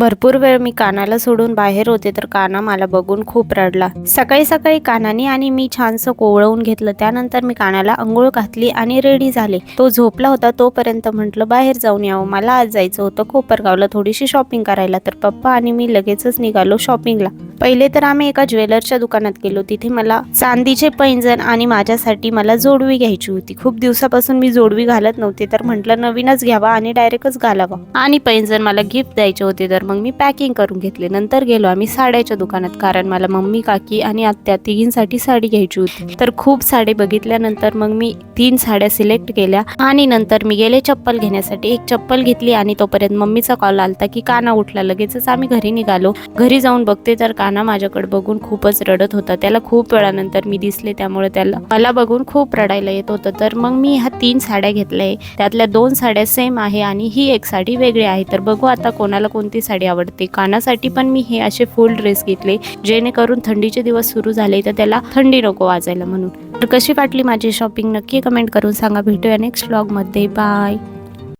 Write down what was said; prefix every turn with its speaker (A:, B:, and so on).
A: भरपूर वेळ मी कानाला सोडून बाहेर होते तर काना मला बघून खूप रडला. सकाळी सकाळी कानाने आणि मी छानसं कोवळवून घेतलं. त्यानंतर मी कानाला अंघोळ घातली आणि रेडी झाले. तो झोपला होता तोपर्यंत म्हटलं बाहेर जाऊन यावं. मला आज जायचं होतं कोपरगावला थोडीशी शॉपिंग करायला. तर पप्पा आणि मी लगेचच निघालो शॉपिंगला पहिले तर आम्ही एका ज्वेलरच्या दुकानात गेलो. तिथे मला चांदीचे पैंजण आणि माझ्यासाठी मला जोडवी घ्यायची होती. खूप दिवसापासून मी जोडवी घालत नव्हते तर म्हटलं नवीनच घ्यावा आणि डायरेक्टच घालावा. आणि पैंजण मला गिफ्ट द्यायचे होते तर मग मी पॅकिंग करून घेतले. नंतर गेलो आम्ही साड्याच्या दुकानात. कारण मला मम्मी काकी आणि आत्या तिघींसाठी साडी घ्यायची होती. तर खूप साडी बघितल्यानंतर मग मी तीन साड्या सिलेक्ट केल्या. आणि नंतर मी गेले चप्पल घेण्यासाठी. एक चप्पल घेतली आणि तोपर्यंत मम्मीचा कॉल आलता की काना उठला. लगेचच आम्ही घरी निघालो. घरी जाऊन बघते तर काना माझ्याकडे बघून खूपच रडत होता. त्याला खूप वेळानंतर मी दिसले. त्यामुळे त्याला मला बघून खूप रडायला येत होतं. तर मग मी ह्या तीन साड्या घेतल्या. आहे त्यातल्या दोन साड्या सेम आहे आणि ही एक साडी वेगळी आहे. तर बघू आता कोणाला कोणती साडी आवडते. कानासाठी पण मी हे असे फुल ड्रेस घेतले जेणेकरून थंडीचे दिवस सुरू झाले तर त्याला थंडी नको वाजायला म्हणून. तर कशी वाटली माझी शॉपिंग नक्की कमेंट करून सांगा. भेटूया नेक्स्ट ब्लॉगमध्ये बाय